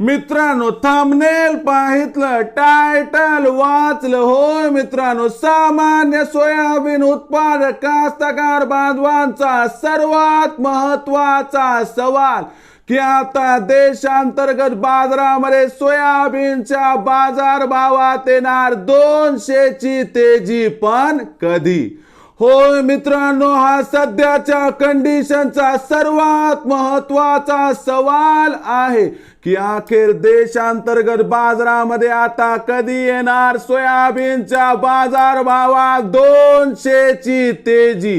मित्रांनो थांबनेल पाहितलं टायटल वाचलं. होय मित्रांनो सामान्य सोयाबीन उत्पादक कास्तकार बांधवांचा सर्वात महत्त्वाचा सवाल की आता देशांतर्गत बाजारामध्ये सोयाबीनच्या बाजार भावात येणार दोनशेची तेजी पण कधी? होय मित्रांनो हा सध्याच्या कंडिशनचा सर्वात महत्त्वाचा सवाल आहे की अखेर देशांतर्गत बाजारामध्ये आता कधी येणार सोयाबीनच्या बाजार भावात दोनशेची तेजी?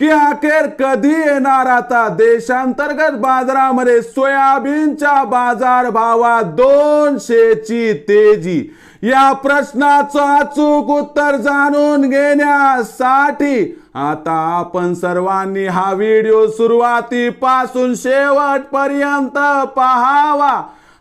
की अखेर कधी येणार आता देशांतर्गत बाजारामध्ये सोयाबीनच्या बाजार भावात दोनशेची तेजी? या प्रश्नाचं अचूक उत्तर जाणून घेण्यासाठी आता आपण सर्वांनी हा व्हिडिओ सुरुवातीपासून शेवटपर्यंत पाहावा.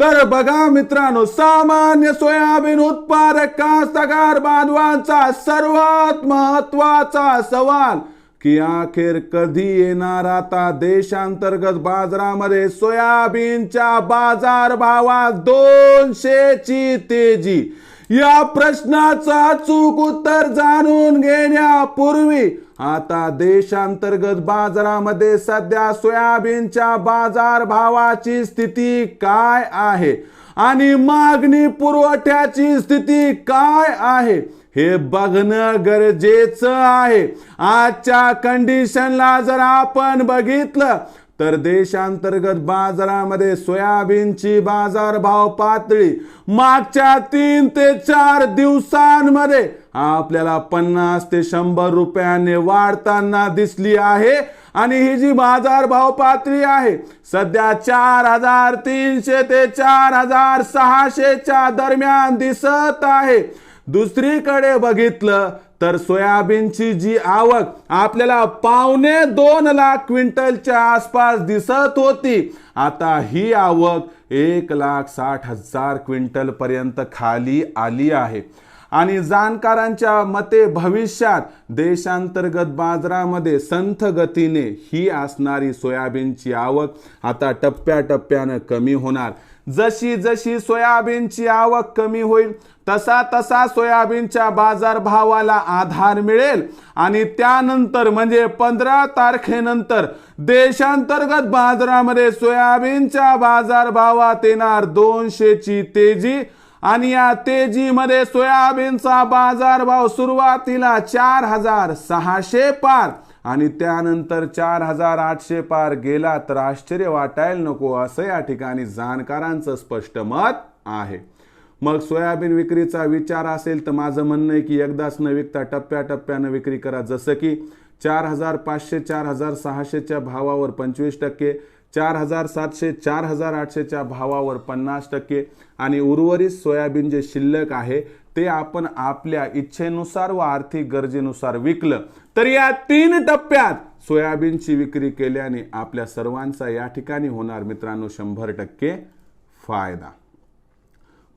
तर बघा मित्रांनो सामान्य सोयाबीन उत्पादक कास्तकार बांधवांचा सर्वात महत्त्वाचा सवाल की अखेर कधी येणार आता देशांतर्गत बाजारामध्ये सोयाबीनच्या बाजार भावात दोनशेची तेजी? या प्रश्नाचा अचूक उत्तर जाणून घेण्यापूर्वी आता देशांतर्गत बाजारामध्ये सध्या सोयाबीनच्या बाजार भावाची स्थिती काय आहे? आणि मागणी पुरवठ्याची स्थिती काय आहे? हे बघणं गरजेचं आहे. आजच्या कंडिशनला जर आपण बघितलं तर देशांतर्गत बाजारामध्ये सोयाबीनची बाजारभाव पातळी मागच्या तीन ते चार दिवसांमध्ये आपल्याला पन्नास ते शंभर रुपयाने वाढताना दिसली आहे. आणि ही जी बाजारभाव पातळी आहे सध्या चार हजार तीनशे ते चार हजार सहाशेच्या दरम्यान दिसत आहे. दुसरीकडे बघितलं तर सोयाबीनची जी आवक आपल्याला पावणे दोन लाख क्विंटलच्या आसपास दिसत होती. आता ही आवक एक लाख साठ हजार क्विंटल पर्यंत खाली आली आहे. आणि जाणकारांच्या मते भविष्यात देशांतर्गत बाजारामध्ये संथ गतीने ही असणारी सोयाबीनची आवक आता टप्प्याटप्प्यानं कमी होणार. जशी जशी सोयाबीनची आवक कमी होईल तसा तसा सोयाबीनच्या बाजारभावाला आधार मिळेल. आणि त्यानंतर म्हणजे पंधरा तारखेनंतर देशांतर्गत बाजारामध्ये सोयाबीनच्या बाजारभावात येणार दोनशेची तेजी. आणि या तेजीमध्ये सोयाबीनचा बाजारभाव सुरुवातीला चार हजार सहाशे पार. आणि त्यानंतर चार हजार आठशे पार गेला तर आश्चर्य वाटायला नको असं या ठिकाणी जाणकारांचं स्पष्ट मत आहे. मग सोयाबीन विक्रीचा विचार असेल तर माझं म्हणणं आहे की एकदाच न विकता टप्प्याटप्प्यानं विक्री करा. जसं की चार हजार पाचशे चार हजार सहाशेच्या भावावर पंचवीस टक्के चार हजार सातशे चार हजार आठशेच्या भावावर पन्नास टक्के आणि उर्वरित सोयाबीन जे शिल्लक आहे ते आपण आपल्या इच्छेनुसार व आर्थिक गरजेनुसार विकलं. तर या तीन टप्प्यात सोयाबीनची विक्री केल्याने आपल्या सर्वांचा या ठिकाणी होणार मित्रांनो शंभर टक्के फायदा.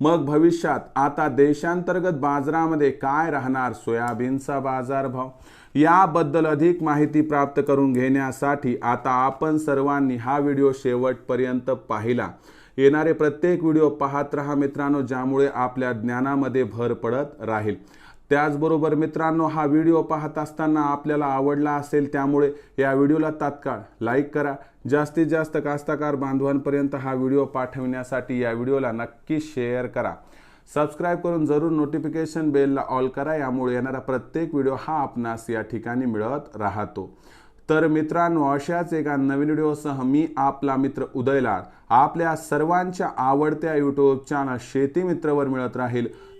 मग भविष्यात आता देशांतर्गत बाजारामध्ये काय राहणार? सोयाबीनचा बाजारभाव? याबद्दल अधिक माहिती प्राप्त करून घेण्यासाठी आता आपण सर्वांनी हा व्हिडिओ शेवटपर्यंत पाहिला. येणारे प्रत्येक व्हिडिओ पाहत राहा मित्रांनो ज्यामुळे आपल्या ज्ञानामध्ये भर पडत राहील. त्याचबरोबर मित्रांनो हा व्हिडिओ पाहत असताना आपल्याला आवडला असेल त्यामुळे या व्हिडिओला तात्काळ लाईक करा. जास्तीत जास्त कास्तकार बांधवांपर्यंत हा व्हिडिओ पाठवण्यासाठी या व्हिडिओला नक्की शेअर करा. सबस्क्राईब करून जरूर नोटिफिकेशन बेलला ऑल करा यामुळे येणारा प्रत्येक व्हिडिओ हा आपणास या ठिकाणी मिळत राहतो. तर मित्रांनो अशाच एका नवीन व्हिडिओसह मी आपला मित्र उदयलाल आपल्या सर्वांच्या आवडत्या यूट्यूब चॅनल शेती मित्रवर मिळत राहील.